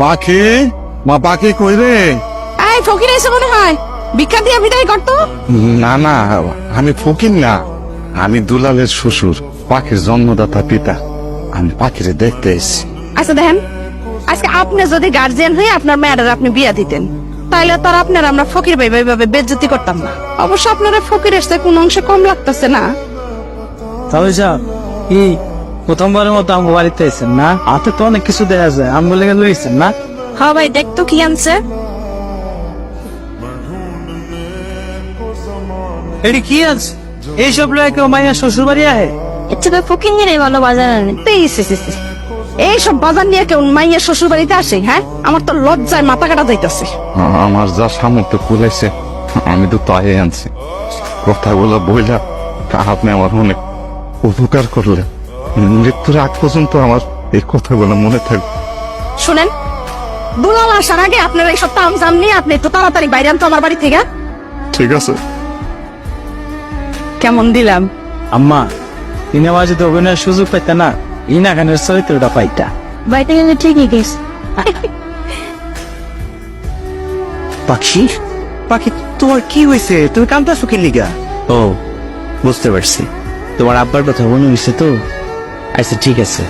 পাখি? মা পাখি কই রে? এই ফকির এসে মনে হয় ভিক্ষা দিয়ে বিদায় করতো না না আমি ফকির না। আমি দুলালের শ্বশুর পাখির জন্মদাতা পিতা। আমি পাখিরে দেখতে এসেছি। আচ্ছা দেখেন আজকে আপনি যদি গার্জিয়ান হয়ে আপনার মেয়েটার আপনি বিয়া দিতেন তাইলে তো আর আপনার আমরা ফকির ভাই ভাবে বেজ্জতি করতাম না। অবশ্য আপনারা ফকির এসে কোন অংশে কম লাগতেছে না। যা কি প্রথমবারের মতো আমার বাড়িতে এসেছেন না? হাতে তো অনেক কিছু দেওয়া যায় আমি বলে গেলে লইছেন না? হ্যাঁ ভাই দেখতো কি আনছে। এটি কি আছে এইসব লোক কেউ মাইয়া শ্বশুর বাড়ি আহে? ইচ্ছে তো ফকির নিয়ে ভালো বাজার আনে। এইসব বাজার নিয়ে কেউ মাইয়ের শ্বশুর বাড়িতে আসে হ্যাঁ? আমার তো লজ্জায় মাথা কাটা যাইতাছে। আমার যা সামর্থ্য কুলাইছে আমি তো তাই আনছি। কথাগুলো বইলা আপনি আমার অনেক উপকার করলেন। মৃত্যুর আগ পর্যন্ত আমার এই কথাগুলো মনে থাকবে। শুনেন দুলাল আসার আগে আপনার এইসব তাম জাম নিয়ে আপনি একটু তাড়াতাড়ি বাইরে আনতো আমার বাড়ি থেকে। ঠিক আছে। কেমন দিলাম? আম্মা তিনে বাজে তো অভিনয়ের সুযোগ পাইতে না ইনা খানের চরিত্রটা পাইতা। বাড়িতে গেলে ঠিকই গেছ। পাখি? পাখি তোমার কি হয়েছে তুমি কান্দাছো কি লিগা? ও বুঝতে পারছি। তোমার আব্বার কথা মনে হয়েছে তো? আচ্ছা ঠিক আছে।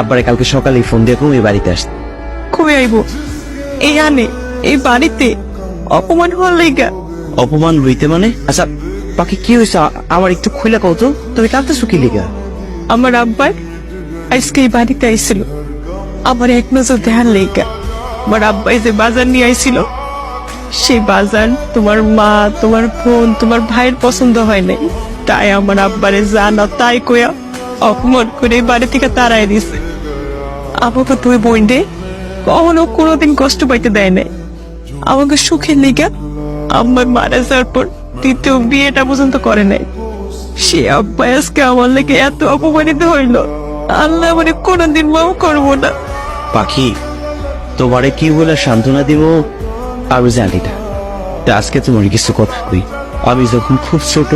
আব্বারে কালকে সকালে ফোন দিয়ে তুমি বাড়িতে আসতে। কবে আইব। এই আনে এই বাড়িতে অপমান হওয়ার লেগা। অপমান হইতে মানে? আচ্ছা বাকি কি হয়েছে আমার একটু খুলে কও তো তুমি কান্দাছো কি লিগা? আমার আব্বার আজকে এই বাড়িতে আইছিল। আমার এক নজর ধ্যান লেগা। আমার আব্বাই যে বাজার নিয়ে আইছিল সেই বাজার তোমার মা তোমার বোন তোমার ভাইয়ের পছন্দ হয় নাই। তাই আমার আব্বারে জানা তাই কয়া অপমান করে বাড়ি থেকে তাড়াই দিছে আমাকে তুই রে কখনো কোনোদিন কষ্ট পাইতে দেয় নাই। আমাকে সুখের লিগা আম্মা মারা যাওয়ার পর দ্বিতীয় বিয়েটা পর্যন্ত করে নাই। সে আব্বা আজকে আমার লেগে এত অপমানিত হইল। আল্লাহ মানে কোনোদিন মাও করব না। পাখি, তোমারে কি বলে সান্ত্বনা দিব? আমি জানি না। আজকে তোমার কিছু কথা কই। আমি যখন খুব ছোট,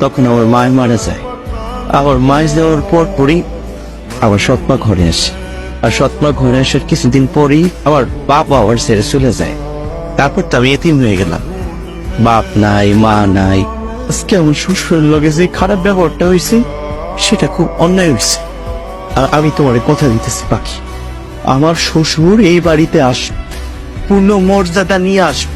তখন আমার মায় মারা যায়। আমার মায় দেওয়ার পর পরই আবার সৎমা ঘরে আসে। আর সৎমা ঘরে আসার কিছুদিন পরেই আবার বাপ আবার ছেড়ে চলে যায়। তারপর তো আমি এতিম হয়ে গেলাম। বাপ নাই, মা নাই। আজকে আমার শ্বশুরের লগে যে খারাপ ব্যবহারটা হয়েছে, সেটা খুব অন্যায় হয়েছে। আমি তোমার কথা দিতেছি, পাখি। আমার শ্বশুর এই বাড়িতে আস, পূর্ণ মর্যাদা নিয়ে আসবে।